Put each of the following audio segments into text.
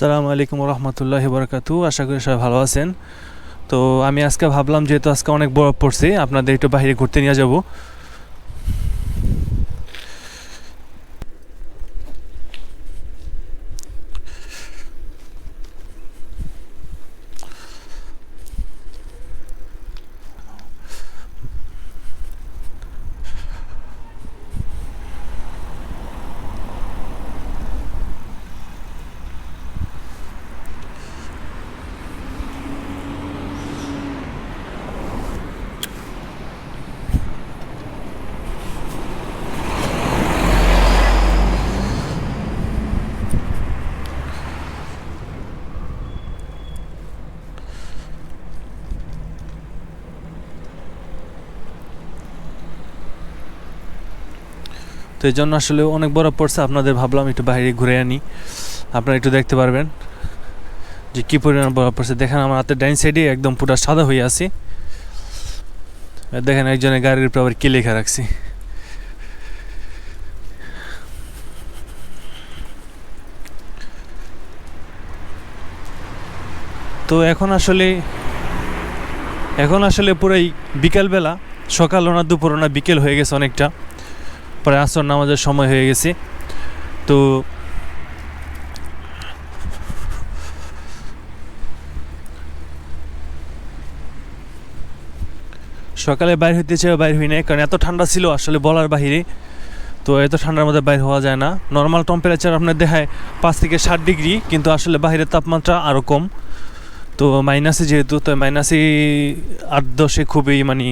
আসসালামু আলাইকুম রহমতুল্লাহ বরকাতু আশা করি সবাই ভালো আছেন। তো আমি আজকে ভাবলাম, যেহেতু আজকে অনেক বরফ পড়ছে, আপনাদের একটু বাইরে ঘুরতে নিয়ে যাব। তো এই জন্য আসলে অনেক বরফ পড়ছে। আপনাদের ভাবলাম একটু বাইরে ঘুরে আনি। আপনারা একটু দেখতে পারবেন যে কী পরিমাণ বরফ পড়ছে। দেখেন আমার হাতের ডাইন সাইডে একদম পুরো সাদা হয়ে আছে। দেখেন একজনের গাড়ির উপর আবার কি লেখা রাখছি। তো এখন আসলে এখন আসলে পুরাই বিকালবেলা, সকাল না দুপুর না বিকেল হয়ে গেছে অনেকটা। পরে আসর নামাজের সময় হয়ে গেছে। তো সকালে বাইর হইতে চেয়ে বাইর হই নাই, কারণ এত ঠান্ডা ছিল আসলে বলার বাহিরে। তো এত ঠান্ডার মধ্যে বাইর হওয়া যায় না। নর্মাল টেম্পারেচার আপনার দেখায় পাঁচ থেকে ষাট ডিগ্রি, কিন্তু আসলে বাইরের তাপমাত্রা আরও কম। তো মাইনাসে যেহেতু, তো মাইনাসে আট দশে খুবই মানে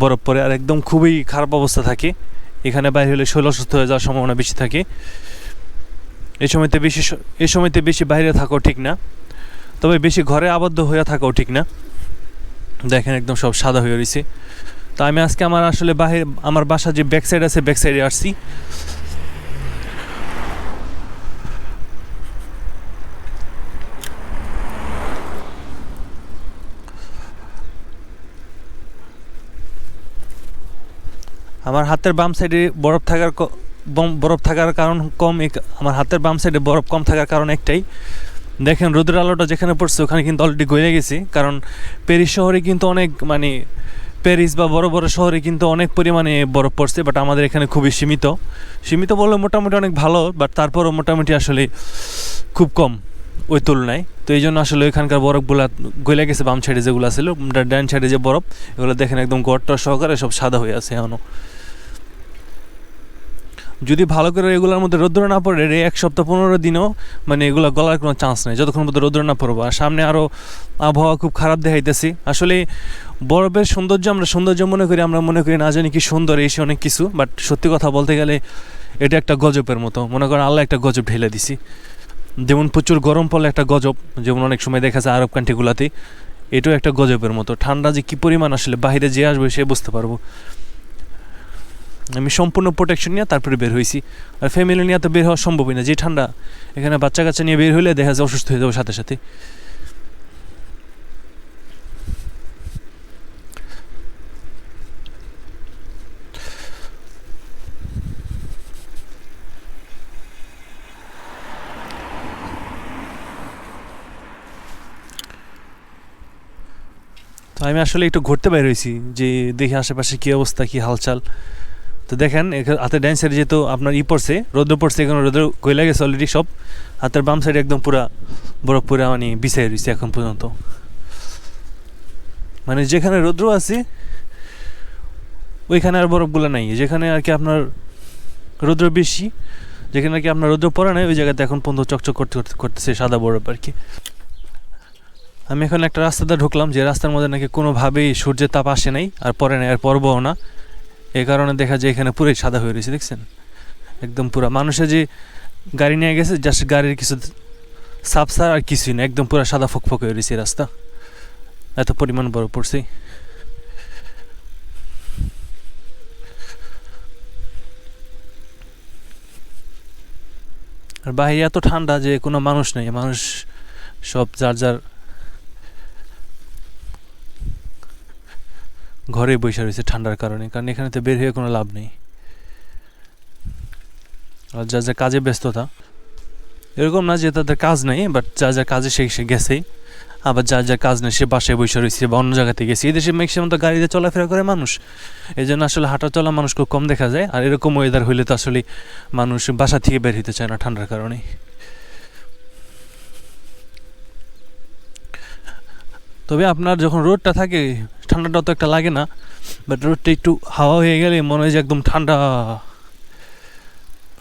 বরফ পড়ে আর একদম খুবই খারাপ অবস্থা থাকে। এখানে বাইরে হলে শরীর অসুস্থ হয়ে যাওয়ার সম্ভাবনা বেশি থাকে। এ সময়তে বেশি এ সময়তে বেশি বাইরে থাকাও ঠিক না। তবে বেশি ঘরে আবদ্ধ হয়ে থাকাও ঠিক না। দেখেন একদম সব সাদা হয়ে রয়েছে। তা আমি আজকে আমার আসলে বাহির আমার বাসা যে ব্যাক সাইড আছে ব্যাক সাইডে আসছি। আমার হাতের বাম সাইডে বরফ থাকার বরফ থাকার কারণ কম আমার হাতের বাম সাইডে বরফ কম থাকার কারণ একটাই। দেখেন রোদের আলোটা যেখানে পড়ছে, ওখানে কিন্তু অলরেডি গলে গেছে। কারণ প্যারিস শহরে কিন্তু অনেক মানে প্যারিস বা বড় বড় শহরে কিন্তু অনেক পরিমাণে বরফ পড়ছে বাট আমাদের এখানে খুবই সীমিত। সীমিত বললে মোটামুটি অনেক ভালো বাট তারপরও মোটামুটি আসলে খুব কম ওই তুলনায়। তো এই জন্য আসলে ওইখানকার বরফগুলো গলে গেছে, বাম সাইডে যেগুলো ছিল ডান সাইডে যে বরফ, এগুলো দেখেন একদম গড়টা সহকারে সব সাদা হয়ে আছে এখনও যদি ভালো করে এগুলোর মধ্যে রৌদ্র না পড়ে রে এক সপ্তাহ পনেরো দিনও মানে এগুলো গলার কোনো চান্স নেই, যতক্ষণ পর্যন্ত রৌদ্র না পড়ব। আর সামনে আরও আবহাওয়া খুব খারাপ দেখাইতেছি। আসলে বরফের সৌন্দর্য আমরা সৌন্দর্য মনে করি, আমরা মনে করি না জানি কি সুন্দর এসে অনেক কিছু বাট সত্যি কথা বলতে গেলে এটা একটা গজবের মতো। মনে করেন আল্লাহ একটা গজব ঢেলে দিছি। যেমন প্রচুর গরম পড়লে একটা গজব, যেমন অনেক সময় দেখা যায় আরব কান্ট্রিগুলোতে এটাও একটা গজবের মতো। ঠান্ডা যে কী পরিমাণ আসলে বাইরে যে আসবে সে বুঝতে পারব। আমি সম্পূর্ণ প্রোটেকশন নিয়ে তারপরে বের হয়েছি আর ফ্যামিলি নিয়ে তো বের হওয়া সম্ভবই না। যে ঠান্ডা, এখানে বাচ্চা কাচ্চা নিয়ে বের হলে দেখা যায় অসুস্থ হয়ে যাব সাথে সাথে। তো আমি আসলে একটু ঘুরতে বাইর হয়েছি যে দেখি আশেপাশে কী অবস্থা, কী হালচাল। তো দেখেন হাতের ডাইন সাইডে যেহেতু আপনার ই পড়ছে, রৌদ্র পড়ছে, এখানে রৌদ্র গইলা গেছে অলরেডি সব। হাতের বাম সাইডে একদম পুরা বরফ পুরা মানে বিছাই রয়েছে এখন পর্যন্ত। মানে যেখানে রৌদ্র আছে, ওইখানে আর বরফগুলো নাই। যেখানে আর কি আপনার রৌদ্র বেশি, যেখানে আর কি আপনার রৌদ্র পড়ে নাই, ওই জায়গাতে এখন পর্যন্ত চকচক করতে করতে, করতেছে সাদা বরফ আর কি। আমি এখন একটা রাস্তাতে ঢুকলাম, যে রাস্তার মধ্যে নাকি কোনোভাবেই সূর্যের তাপ আসে নাই, আর পরে নাই, আর পরবও না। এই কারণে দেখা যায় এখানে পুরোই সাদা হয়ে রয়েছে, দেখছেন? একদম পুরা মানুষে যে গাড়ি নিয়ে গেছে জাস্ট গাড়ির কিছু সাপ সার আর কিছুই না, একদম পুরো সাদা ফকফক হয়ে রয়েছে রাস্তা। এত পরিমাণ বড় পড়ছে। আর বাইরে এত ঠান্ডা যে কোনো মানুষ নেই, মানুষ সব যার যার ঘরে বসে রয়েছে ঠান্ডার কারণে, কারণ এখানে তো বের হয়ে কোনো লাভ নেই। আর যা যা কাজে ব্যস্ততা, এরকম না যে তাদের কাজ নেই বাট যা যা কাজে সে সে গেছেই আবার যা যা কাজ নেই, সে বাসায় বসে রয়েছে বা অন্য জায়গাতে গেছে। এই দেশে ম্যাক্সিমাম তো গাড়িতে চলাফেরা করে মানুষ। এই জন্য আসলে হাঁটা চলা মানুষ খুব কম দেখা যায়। আর এরকম ওয়েদার হইলে তো আসলে মানুষ বাসা থেকে বের হতে চায় না ঠান্ডার কারণে। তবে আপনার যখন রোডটা থাকে ঠান্ডাটা তো একটা লাগে না বাট রোদটা একটু হাওয়া হয়ে গেলে মনে হয় যে একদম ঠান্ডা।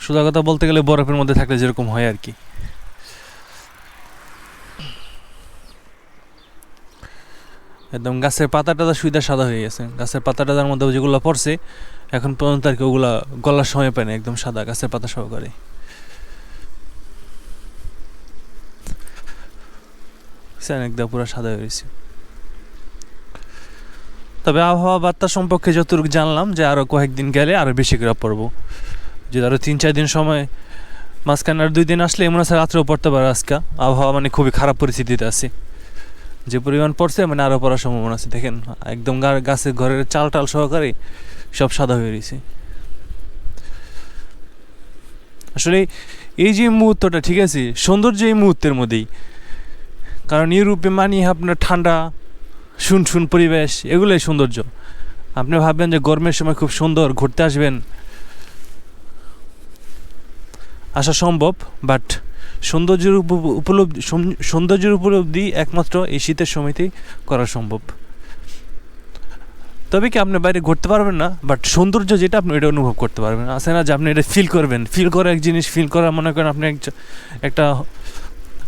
সোজা কথা বলতে গেলে বরফের মধ্যে থাকলে যেরকম হয় আর কি। একদম গাছের পাতা টাতা সুইদা সাদা হয়ে গেছে। গাছের পাতা টাতার মধ্যে যেগুলো পড়ছে, এখন পর্যন্ত আর কি ওগুলা গলার সময় পায় না, একদম সাদা গাছের পাতা সহকারে। একদম পুরো সাদা হয়ে গেছে। তবে আবহাওয়া বার্তা সম্পর্কে যতটুকু জানলাম যে আরও কয়েকদিন গেলে আরও বেশি করে পড়ব। যদি আরও তিন, চার দিন সময়, মাঝখানে আর দুই দিন আসলে এমন আছে রাত্রেও পড়তে পারে আজকে। আবহাওয়া মানে খুবই খারাপ পরিস্থিতিতে আছে। যে পরিমাণ পড়ছে মানে আরও পড়ার সম্ভাবনা আছে। দেখেন, একদম গাছের ঘরের চাল টাল সহকারে সব সাদা হয়ে রয়েছে। আসলে এই যে মুহূর্তটা, ঠিক আছে? সৌন্দর্য এই মুহূর্তের মধ্যেই। কারণ ইউরোপে মানি আপনার ঠান্ডা শুন শুন পরিবেশ, এগুলোই সৌন্দর্য। আপনি ভাববেন যে গরমের সময় খুব সুন্দর ঘুরতে আসবেন। আসা সম্ভব বাট সৌন্দর্যের উপ- উপলব্ধি সৌন্দর্যের উপলব্ধি একমাত্র এই শীতের সময়তেই করা সম্ভব। তবে কি আপনি বাইরে ঘুরতে পারবেন না? বাট সৌন্দর্য যেটা আপনি এটা অনুভব করতে পারবেন। আছে না যে আপনি এটা ফিল করবেন? ফিল করা এক জিনিস ফিল করা মনে করেন আপনি এক- একটা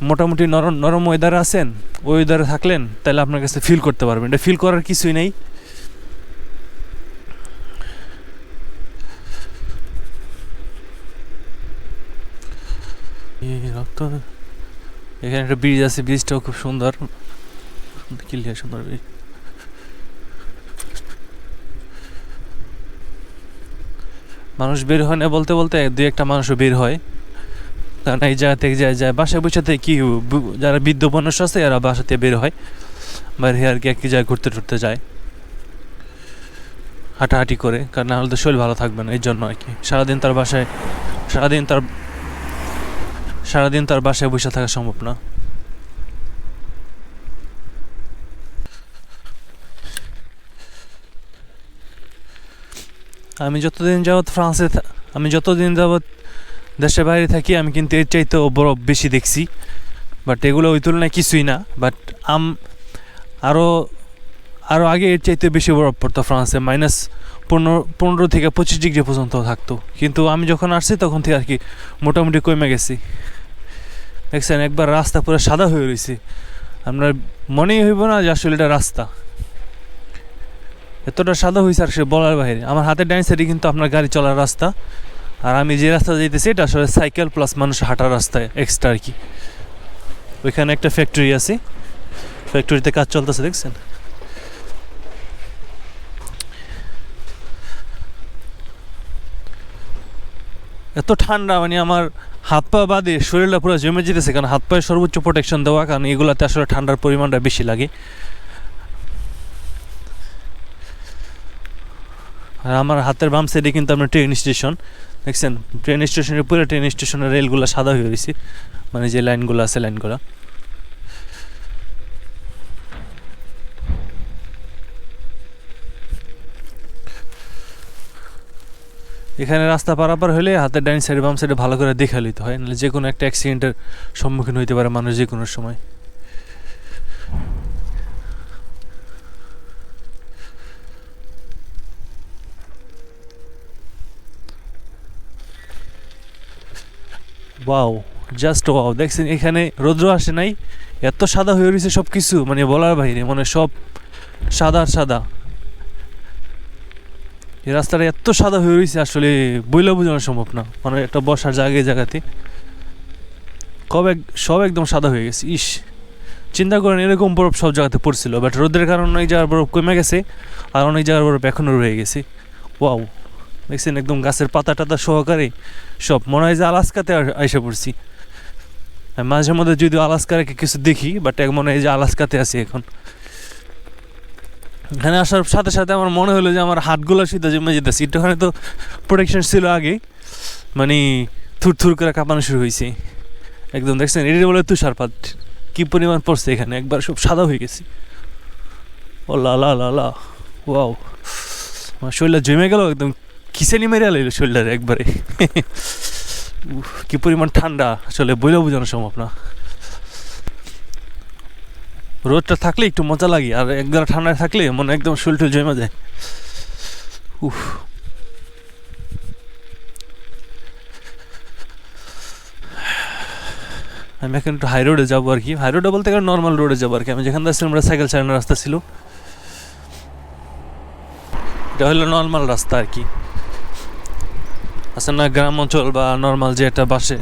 মোটামুটি নরম নরম ওয়েদারে আছেন ওয়েদারে থাকলেন, তাহলে আপনার কাছে ফিল করতে পারবেন। এটা ফিল করার কিছুই নেই। রক্ত, এখানে একটা ব্রিজ আছে ব্রিজটাও খুব সুন্দর। ক্লিয়ার সুন্দর ব্রিজ মানুষ বের হয় না বলতে বলতে দুই একটা মানুষও বের হয়। কারণ এই জায়গা থেকে যায় যায়। বাসায় বসে কি যারা বৃদ্ধ মানুষ আছে, এরা বাসাতে বের হয়। বাইরে আর কি একই জায়গায় ঘুরতে টুরতে যায়। হাঁটাহাঁটি করে, কারণ নাহলে তো শরীর ভালো থাকবে না এই জন্য আর কি। সারাদিন তার বাসায়, সারাদিন তার সারাদিন তার বাসায় বসে থাকা সম্ভব না। আমি যতদিন যাবৎ ফ্রান্সে আমি যতদিন যাবৎ দেশের বাইরে থাকি, আমি কিন্তু এর চাইতেও বরফ বেশি দেখছি। বাট এগুলো ওই তুলনায় কিছুই না। বাট আম আরও আরও আগে এর চাইতে বেশি বরফ পড়তো ফ্রান্সে। মাইনাস পনেরো পনেরো থেকে পঁচিশ ডিগ্রি পর্যন্ত থাকতো। কিন্তু আমি যখন আসছি, তখন থেকে আর কি মোটামুটি কমে গেছি। দেখছেন, একবার রাস্তা পুরো সাদা হয়ে রয়েছে। আপনার মনেই হইব না যে আসলে এটা রাস্তা। এতটা সাদা হয়েছে আর সে বলার বাইরে। আমার হাতের ডাইন সাইডে কিন্তু আপনার গাড়ি চলার রাস্তা। আর আমি যে রাস্তা যেতেছি এটা আসলে সাইকেল প্লাস মানুষ হাঁটার রাস্তায় এক্সট্রা আর কি। ওইখানে একটা ফ্যাক্টরি আছে। ফ্যাক্টরিতে কাজ চলতেছে, দেখছেন? এত ঠান্ডা মানে আমার হাত পা বাদে শরীরটা পুরো জমে যেতেছে, কারণ হাত পায়ে সর্বোচ্চ প্রোটেকশন দেওয়া, কারণ এগুলাতে আসলে ঠান্ডার পরিমাণটা বেশি লাগে। আর আমার হাতের বাম সাইডে কিন্তু আপনার ট্রেন স্টেশন দেখছেন ট্রেন স্টেশনের পুরো ট্রেন স্টেশনের রেলগুলো সাদা হয়ে রয়েছে মানে যে লাইনগুলো আছে লাইনগুলো এখানে রাস্তা পারাপার হলে হাতের ডাইন সাইডে বাম সাইডে ভালো করে দেখা লইতে হয়, নাহলে যে কোনো একটা অ্যাক্সিডেন্টের সম্মুখীন হইতে পারে মানুষ যে কোনো সময়। Wow just wow. দেখছেন, এখানে রৌদ্র আসে নাই, এত সাদা হয়ে রয়েছে সব কিছু মানে বলার বাইরে মানে সব সাদা সাদা। এই রাস্তাটা এত সাদা হয়ে রয়েছে, আসলে বইলে বোঝানো সম্ভব না মানে একটা বসার জায়গায় জায়গাতে। কবে সব একদম সাদা হয়ে গেছে, ইস। চিন্তা করেন, এরকম বরফ সব জায়গাতে পড়ছিল বাট রোদের কারণে অনেক জায়গার বরফ কমে গেছে, আর অনেক জায়গার বরফ এখনও রয়ে গেছে। ওয়াও। দেখছেন একদম গাছের পাতা টাতা সহকারে সব। মনে হয় যে আলাস্কাতে আইসা পড়ছি। মাঝে মধ্যে যদি আলাস্কার কিছু দেখি বাট মনে হয় যে আলাস্কাতে আছি এখন। এখানে আসার সাথে সাথে আমার মনে হলো যে আমার হাতগুলো শীতে জমে যেতেছি। একটুখানি তো প্রোটেকশন ছিল আগে। মানে থুর থুর করে কাঁপানো শুরু হয়েছে। একদম দেখছেন এটি বলে তুষারপাত কি পরিমাণ পড়ছে এখানে? একবার সব সাদা হয়ে গেছি। ও লা লা লা লা। ওয়াও। আমার শরীরটা জমে গেল একদম। কিসেনি মেরে আলো শরীরটারে একবারে? কি পরিমাণ ঠান্ডা। আসলে বইলেও বোঝানো সম্ভব না। রোদটা থাকলে একটু মজা লাগে, আর একবার ঠান্ডায় থাকলে মনে একদম শরীর টুল জমে যায়। উফ। আমি এখন একটু হাই রোডে যাব আর কি। হাই রোডে বলতে গেলে নর্মাল রোডে যাব আর কি। আমি যেখান থেকে আমরা সাইকেল চালানোর রাস্তা ছিল। এটা হলো নর্মাল রাস্তা আর কি। আছে না গ্রাম অঞ্চল বা নর্মাল যে একটা বাসে,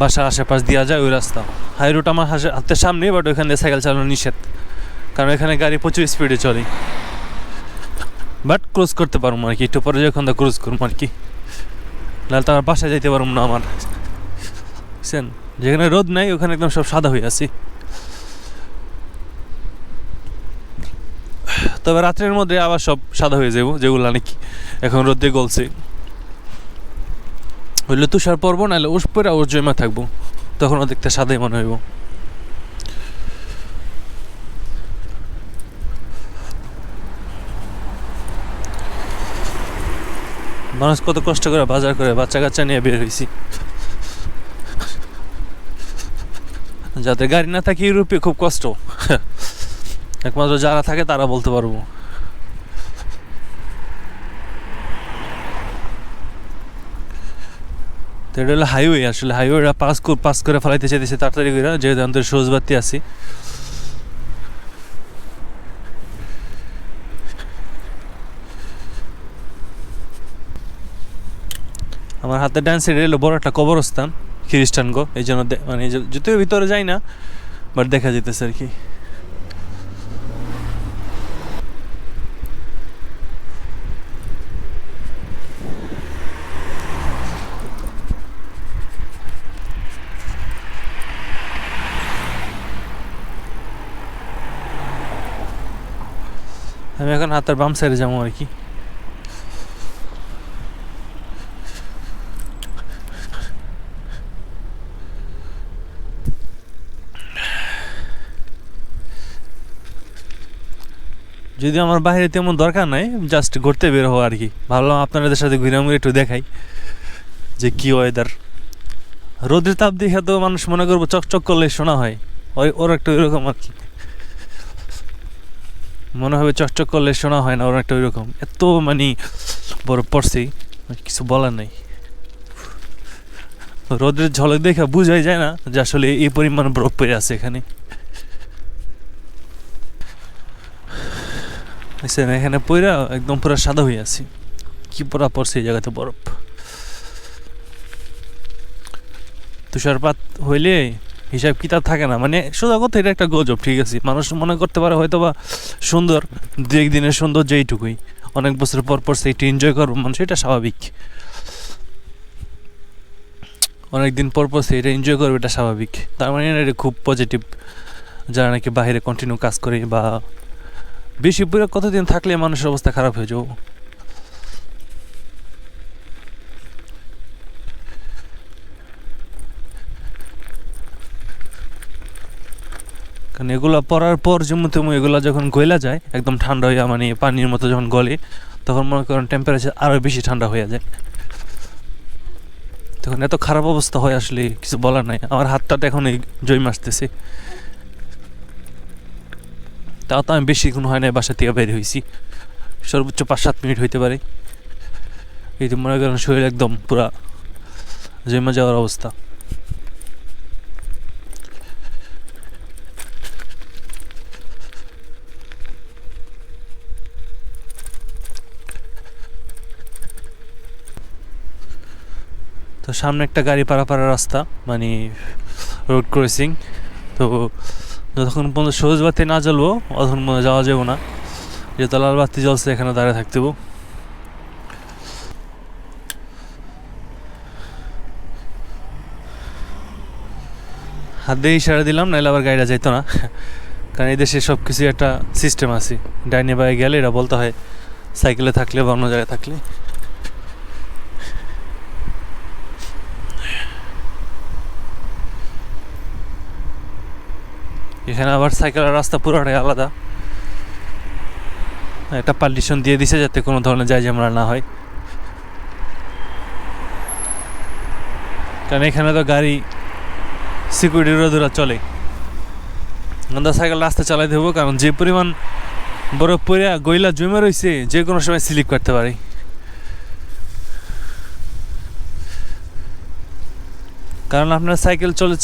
বাসার আশেপাশ দেওয়া যায় ওই রাস্তা। হাই রোড আমার হাতের সামনে বাট ওইখান দিয়ে সাইকেল চালানো নিষেধ। কারণ এখানে গাড়ি প্রচুর স্পিডে চলে। বাট ক্রস করতে পারব আর কি, একটু পরে যখন তো ক্রস করব আর কি। নাহলে তো আমার বাসায় যাইতে পারব না আমার। বুঝছেন? যেখানে রোদ নাই, ওখানে একদম সব সাদা হয়ে আছি। তবে রাত্রের মধ্যে আবার সব সাদা হয়ে যাব যেগুলো নাকি এখন রোদ দিয়ে গলছে। হইলে তুষার পরবো, নাহলে উস পরে ওর জমা থাকব। তখনও দেখতে সাদাই মনে হইব। মানুষ কত কষ্ট করে বাজার করে, বাচ্চা কাচ্চা নিয়ে বের হয়েছি যাদের গাড়ি না থাকে ইউরোপে খুব কষ্ট। একমাত্র যারা থাকে, তারা বলতে পারব। তো এটা হলো হাইওয়ে আসলে হাইওয়েটা পাস পাস করে ফেলাইতে চাইতেছে, তাড়াতাড়ি করে যেহেতু আমাদের সহজবাতি আছি। আমার হাতে ডান সাইডে এলো বড় একটা কবরস্থান, খ্রিস্টান গো, এই জন্য মানে যদিও ভিতরে যাই না বাট দেখা যেতেছে আর কি। আমি হাতের বাম সাইডে যাব আর কি। যদি আমার বাইরে তেমন দরকার নাই জাস্ট ঘুরতে বের হওয়া আর কি। ভাবলাম আপনাদের সাথে ঘুরে আমি একটু দেখাই যে কি ওয়েদার রোদের তাপ দেখে তো মানুষ মনে করব চকচক করলে শোনা হয়। ওই ওর একটা ওইরকম আর কি। মনে হবে চকচক করলে শোনা হয় না, ওর একটা ওইরকম। এত মানে বরফ পড়ছি কিছু বলার নাই। রোদের ঝলক দেখে বুঝাই যায় না যে আসলে এই পরিমাণ বরফ পড়ে আছে এখানে। এখানে পইরা একদম পুরো সাদা হয়ে আছে। কি পরা পড়ছে এই জায়গাতে বরফ। তুষারপাত হইলে হিসাব কিতাব থাকে না। মানে সোজা কথা, এটা একটা গজব, ঠিক আছে? মানুষ মনে করতে পারে হয়তো বা সুন্দর, দু একদিনের সুন্দর যেইটুকুই অনেক বছর পর পর সেইটা এনজয় করব মানুষ এটা স্বাভাবিক। অনেক দিন পর পর সেইটা এনজয় করবে, এটা স্বাভাবিক। তার মানে এটা খুব পজিটিভ যারা নাকি বাইরে কন্টিনিউ কাজ করে বা বেশি পুরো কতদিন থাকলে মানুষের অবস্থা খারাপ হয়ে যাব? কারণ এগুলো পরার পর যেমন তেমন এগুলো যখন গইলা যায়, একদম ঠান্ডা হইয়া মানে পানির মতো যখন গলে, তখন মনে করেন টেম্পারেচার আরও বেশি ঠান্ডা হয়ে যায়। তখন এত খারাপ অবস্থা হয় আসলে, কিছু বলার নাই। আমার হাতটা এখন এই জয় আসতেছে। তাও তো আমি বেশি বেশিক্ষণ হয় না বাসা থেকে বের হয়েছি সর্বোচ্চ পাঁচ সাত মিনিট হইতে পারে। এই তো মনে করেন শরীর একদম পুরা জমে যাওয়ার অবস্থা। তো সামনে একটা গাড়ি পারাপাড়ার রাস্তা মানে রোড ক্রসিং তো যতক্ষণ পর্যন্ত সবুজ বাতি না জ্বলবো, ততক্ষণ পর্যন্ত যাওয়া যাব না। যেহেতু লাল বাতি জ্বলছে, এখানে দাঁড়িয়ে থাকতে। হাত দিয়ে ইশারা দিলাম, নাহলে আবার গাড়িটা যেত না। কারণ এই দেশে সব কিছু একটা সিস্টেম আছে। ডাইনে বায়ে গেলে এটা বলতে হয়, সাইকেলে থাকলে বা অন্য জায়গায় থাকলে। এখানে আবার সাইকেলের রাস্তা পুরোটাই আলাদা। একটা পার্টিশন দিয়ে দিছে যাতে কোনো ধরনের যায় ঝামেলা না হয়। কারণ এখানে তো গাড়ি সিকিউরিটিরও দূরা চলে। আমরা সাইকেল রাস্তা চালাই দেবো কারণ যে পরিমাণ বরফ পরে গইলা জমে রয়েছে যে কোনো সময় স্লিপ করতে পারে। কারণ আপনার সাইকেল চলে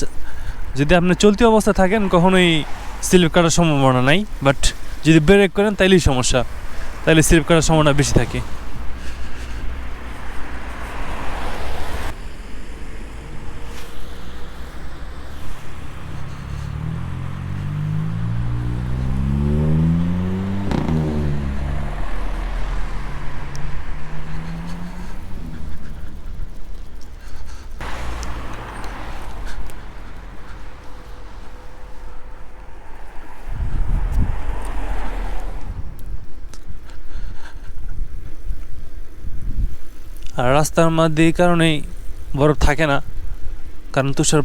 যদি আপনি চলতি অবস্থা থাকেন, কখনোই স্লিপ কাটার সম্ভাবনা নাই বাট যদি ব্রেক করেন, তাইলেই সমস্যা। তাইলে স্লিপ কাটার সম্ভাবনা বেশি থাকে। আর রাস্তার মধ্যে এই কারণেই বরফ থাকে না। কারণ তুষার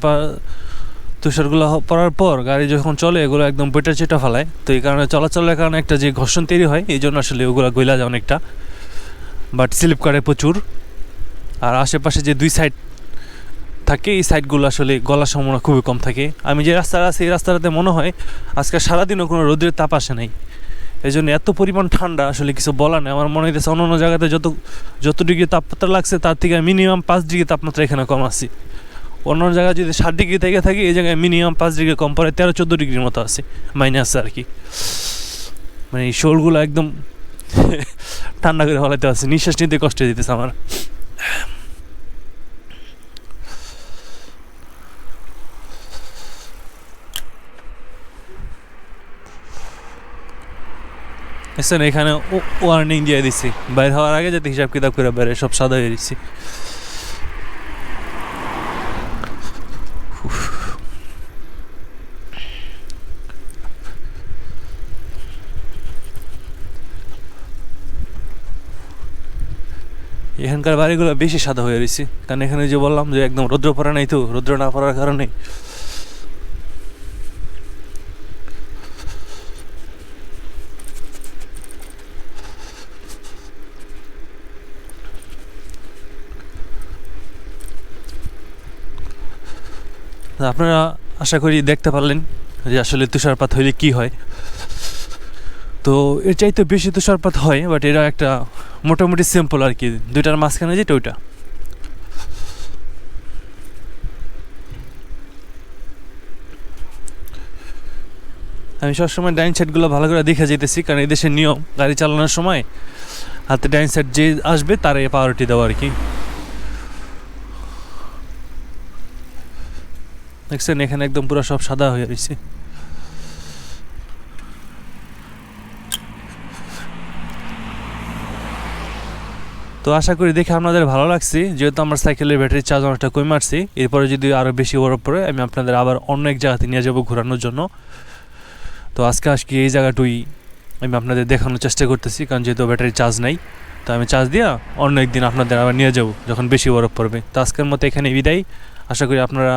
তুষারগুলো পড়ার পর গাড়ি যখন চলে, এগুলো একদম বেটা চেটা ফেলায়। তো এই কারণে চলাচলের কারণে একটা যে ঘর্ষণ তৈরি হয়, এই জন্য আসলে ওগুলো গইলা যায় অনেকটা। বাট স্লিপ করে প্রচুর। আর আশেপাশে যে দুই সাইড থাকে, এই সাইডগুলো আসলে গলার সম্ভাবনা খুবই কম থাকে। আমি যে রাস্তা আছি, এই রাস্তাটাতে মনে হয় আজকে সারাদিনও কোনো রোদের তাপ আসে নাই। এই জন্য এত পরিমাণ ঠান্ডা, আসলে কিছু বলার নেই। আমার মনে হইতেছে অন্য অন্য জায়গাতে যত যত ডিগ্রি তাপমাত্রা লাগছে, তার থেকে মিনিমাম পাঁচ ডিগ্রি তাপমাত্রা এখানে কম আছি। অন্য জায়গায় যদি ষাট ডিগ্রি থেকে থাকি, এই জায়গায় মিনিমাম পাঁচ ডিগ্রি কম পরে তেরো চোদ্দ ডিগ্রির মতো আছে মাইনাস আর কি। মানে এই শোলগুলো একদম ঠান্ডা করে ফলাইতে আছে নিঃশ্বাস নিতে কষ্ট দিতেছে আমার। এসেন, এখানে ওয়ার্নিং দিয়ে দিছি। বাইরে হওয়ার আগে যাতে হিসাব কিতাব করে বাইরে সব সাদা হয়ে দিচ্ছি এখানকার বাড়িগুলো বেশি সাদা হয়ে রয়েছে কারণ এখানে যে বললাম যে একদম রৌদ্র পড়া নাই তো, রৌদ্র না পড়ার কারণে আপনারা আশা করি দেখতে পারলেন যে আসলে তুষারপাত হইলে কি হয়। তো এর চাইতে বেশি তুষারপাত হয় বাট এটা একটা মোটামুটি সিম্পল আর কি। দুইটার মাঝখানে যেটা ওইটা। আমি সবসময় ডাইন সাইডগুলো ভালো করে দেখে যেতেছি কারণ এই দেশের নিয়ম, গাড়ি চালানোর সময় হাতে ডাইন সাইড যে আসবে, তারে পাওয়ারিটি দেওয়া আর কি। দেখছেন, এখানে একদম পুরো সব সাদা হয়ে রয়েছে। তো আশা করি দেখে আপনাদের ভালো লাগছে। যেহেতু আমার সাইকেলের ব্যাটারি চার্জ অনেকটা কমে মারছি, এরপরে যদি আরও বেশি বরফ পড়ে, আমি আপনাদের আবার অন্য এক জায়গাতে নিয়ে যাব ঘোরানোর জন্য। তো আজকে আজকে এই জায়গাটুই আমি আপনাদের দেখানোর চেষ্টা করতেছি, কারণ যেহেতু ব্যাটারি চার্জ নাই, তো আমি চার্জ দিয়া অন্য একদিন আপনাদের আবার নিয়ে যাব, যখন বেশি বরফ পড়বে। তো আজকের মতো এখানে বিদায়। আশা করি আপনারা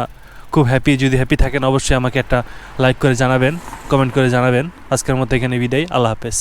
খুব হ্যাপি যদি হ্যাপি থাকেন অবশ্যই আমাকে একটা লাইক করে জানাবেন কমেন্ট করে জানাবেন। আজকের মতো এখানে বিদায়, আল্লাহ হাফেজ।